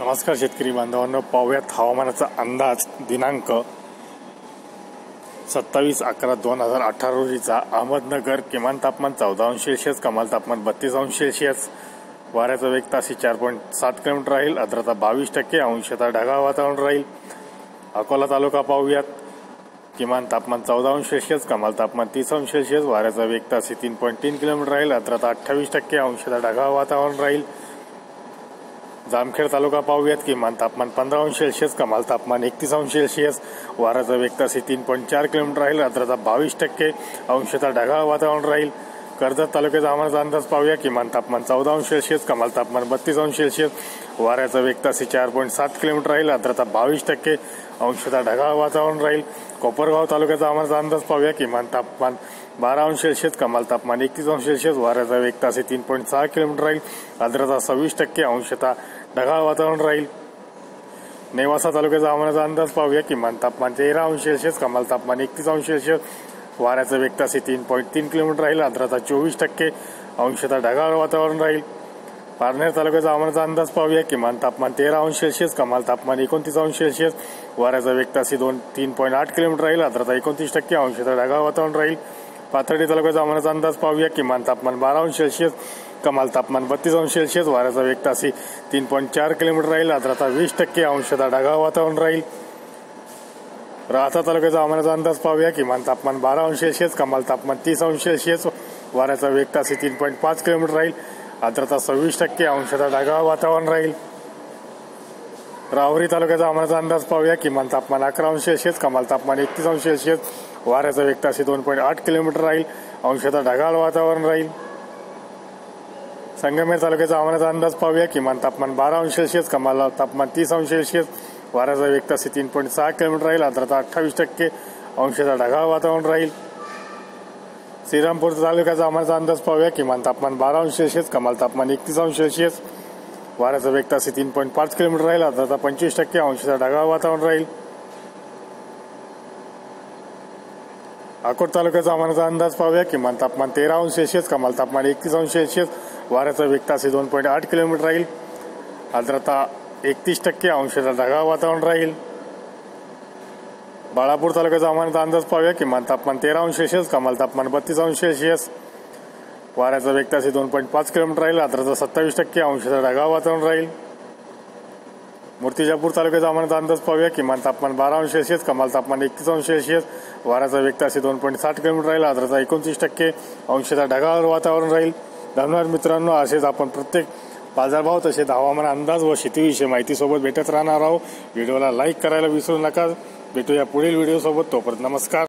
नमस्कार शेतकरी बांधवांनो पाहूयात हवामानाचा अंदाज दिनांक सत्तावीस अकरा दोन हजार अठरा रोजीचा. अहमदनगर किमान तापमान चौदा अंश सेल्सिअस कमाल तापमान बत्तीस अंश सेल्सिअस. वाऱ्याचा वेग तासी चार पॉईंट सात किलोमीटर राहील. आर्द्रता बावीस टक्के अंशतः ढगाळ वातावरण राहील. अकोला तालुका पाहूयात. किमान तापमान चौदा अंश सेल्सिअस कमाल तापमान तीस अंश सेल्सिअस. वाऱ्याचा वेग तासी तीन पॉईंट तीन किलोमीटर राहील. आर्द्रता अठ्ठावीस टक्के अंशतः ढगाळ वातावरण राहील. जामखेड तालुका पाहूयात किमान तापमान पंधरा अंश सेल्सिअस कमाल तापमान एकतीस अंश सेल्सिअस. वाराचा वेग तासी तीन पॉईंट चार किलोमीटर राहील. रात्राचा बावीस टक्के अंशतः ढगाळ वातावरण राहील. कर्जत तालुक्याचा हवामानाचा अंदाज पाहूया किमान तापमान चौदा अंश सेल्सिअस कमाल तापमान बत्तीस अंश सेल्सिअस. वाऱ्याचा वेग तासी चार पॉईंट सात किलोमीटर राहील आर्द्रता बावीस टक्के अंशतः ढगाळ वातावरण राहील. कोपरगाव तालुक्याचा आम्हाला अंदाज पाहूया किमान तापमान बारा अंश सेल्सिअस कमाल तापमान एकतीस अंश सेल्सिअस वाऱ्याचा वेग तासी तीन पॉईंट सहा किलोमीटर राहील. आर्द्रता सव्वीस टक्के अंशतः ढगाळ वातावरण राहील. नेवासा तालुक्याचा हवामानाचा अंदाज पाहूया किमान तापमान तेरा अंश सेल्सिअस कमाल तापमान एकतीस अंश सेल्सिअस. वाऱ्याचा वेग तासी तीन पॉईंट तीन किलोमीटर राहील. आर्द्रता चोवीस टक्के अंशतः ढगाळ वातावरण राहील. पारनेर तालुक्याचा हवामानाचा अंदाज पाहूया. किमान तापमान तेरा अंश सेल्सिअस कमाल तापमान एकोणतीस अंश सेल्सिअस. वाऱ्याचा वेग तासी दोन तीन पॉईंट आठ किलोमीटर राहील. आर्द्रता एकोणतीस टक्के अंशतः ढगाळ वातावरण राहील. पाथर्डी तालुक्याचा हवामानाचा अंदाज पाहूया. किमान तापमान बारा अंश सेल्सिअस कमाल तापमान बत्तीस अंश सेल्सिअस. वाऱ्याचा वेग तासी तीन पॉईंट चार किलोमीटर राहील. आर्द्रता वीस टक्के अंशतः ढगाळ वातावरण राहील. राहता तालुक्याचा हवामानाचा अंदाज पाहूया. किमान तापमान बारा अंश सेल्सिअस कमाल तापमान तीस अंश सेल्सिअस. वाऱ्याचा वेग तासी तीन पॉईंट पाच किलोमीटर राहील. आर्द्रता सव्वीस टक्के अंशतः ढगाळ वातावरण राहील. राहुरी तालुक्याचा हवामानाचा अंदाज पाहूया. किमान तापमान अकरा अंश सेल्सिअस कमाल तापमान एकतीस अंश सेल्सिअस. वाऱ्याचा वेग ताशी दोन पॉईंट आठ किलोमीटर राहील. अंशतः ढगाळ वातावरण राहील. संगमेर तालुक्याचा हवामानाचा अंदाज पाहूया. किमान तापमान बारा अंश सेल्सिअस कमाल तापमान तीस अंश सेल्सिअस. वाऱ्याचा वेग ताशी तीन पॉईंट सहा किलोमीटर राहील. आर्द्रता अठ्ठावीस टक्के अंशतः ढगाळ वातावरण राहील. श्रीरामपूर तालुक्याचा आम्हाला अंदाज पाहूया. किमान तापमान बारा अंश सेल्सिअस कमाल तापमान एकतीस अंश सेल्सिअस वाऱ्याचा वेग तासी तीन पॉईंट पाच किलोमीटर राहील. आता पंचवीस टक्के अंशाचा ढगाळ वातावरण राहील. अकोट तालुक्याचा हवामानाचा अंदाज पाहूया. किमान तापमान तेरा अंश सेल्सिअस कमाल तापमान एकतीस अंश सेल्सिअस वाऱ्याचा वेग तासी दोन पॉईंट आठ किलोमीटर राहील. आर्द्रता एकतीस टक्के अंशाचा ढगाळ वातावरण राहील. बाळापूर तालुक्याचा हवामानाचा अंदाज पाहूया. किमान तापमान तेरा अंश सेल्सिअस कमाल तापमान बत्तीस अंश सेल्सिअस वाऱ्याचा वेग तासी दोन पॉईंट पाच किलोमीटर राहील. आर्द्रता सत्तावीस टक्के अंशाचा ढगाळ वातावरण राहील. मूर्तिजापूर तालुक्याचा हवामानाचा अंदाज पाहूया. किमान तापमान बारा अंश सेल्सिअस कमाल तापमान एकतीस अंश सेल्सिअस वाऱ्याचा वेग तासी दोन पॉईंट साठ किलोमीटर राहील. आर्द्रता एकोणतीस टक्के अंशाचा ढगावर वातावरण राहील. धन्यवाद मित्रांनो. असेच आपण प्रत्येक बाजारभाव तसेच हवामान अंदाज व शेतीविषयी माहितीसोबत भेटत राहणार आहोत. व्हिडिओला लाईक करायला विसरू नका. भेटूया पुढील व्हिडिओसोबत. तोपर्यंत नमस्कार.